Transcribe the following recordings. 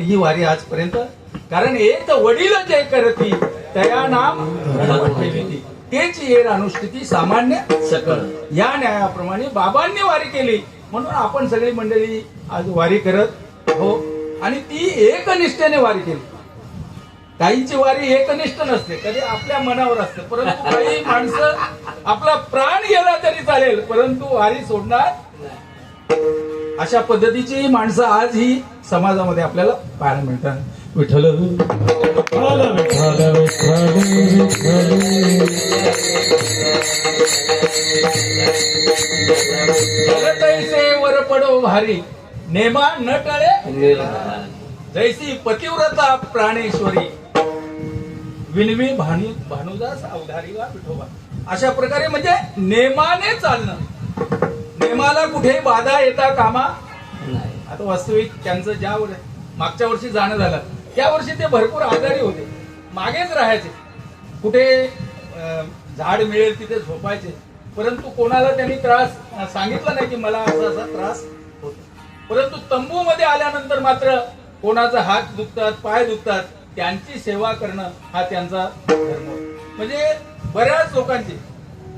ही वारी आजपर्यंत. कारण एक वडील जे करती तया नाम तेच येर अनुष्ठिती सामान्य सकळ. या न्यायाप्रमाणे बाबांनी वारी केली. म्हणून आपण सगळी मंडळी आज वारी करत हो. आणि ती एकनिष्ठेने वारी केली. काहींची वारी एकनिष्ठ नसते. कधी आपल्या मनावर असते. परंतु काही माणसं आपला प्राण गेला तरी चालेल. परंतु वारी सोडणार अशा पद्धतीची माणसं आज ही समाजामध्ये आपल्याला पाहायला मिळतात. विठ्ठल जगतैसे वर पडो भारी नेमा न टळे. जैसी पतिव्रता प्राणेश्वरी. विनवी भानु भानुदास अवधारी वा विठोबा. अशा प्रकारे म्हणजे नेमाने चालणं. नेमाला कुठे बाधा येता कामा? नाही. आता वास्तविक त्यांचं ज्या मागच्या वर्षी जाणं झालं त्या वर्षी ते भरपूर आजारी होते. मागेच राहायचे. कुठे झाड मिळेल तिथे झोपायचे. परंतु कोणाला त्यांनी त्रास सांगितला नाही की मला असा असा त्रास होतो. परंतु तंबू मध्ये आल्यानंतर मात्र कोणाचा हात दुखतात पाय दुखतात त्यांची सेवा करणं हा त्यांचा धर्म. म्हणजे बऱ्याच लोकांची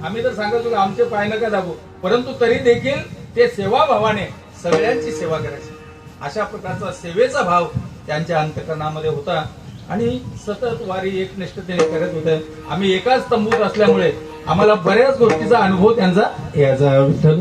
आम्ही तर सांगत होतो आमचे पाय नका दाबू. परंतु तरी देखील ते सेवाभावाने सगळ्यांची सेवा करायची. अशा प्रकारचा सेवेचा भाव त्यांच्या अंतकरणामध्ये होता. आणि सतत वारी एकनिष्ठतेने करत होते. आम्ही एकाच तंबूत असल्यामुळे आम्हाला बऱ्याच गोष्टीचा अनुभव त्यांचा याचा विठ्ठल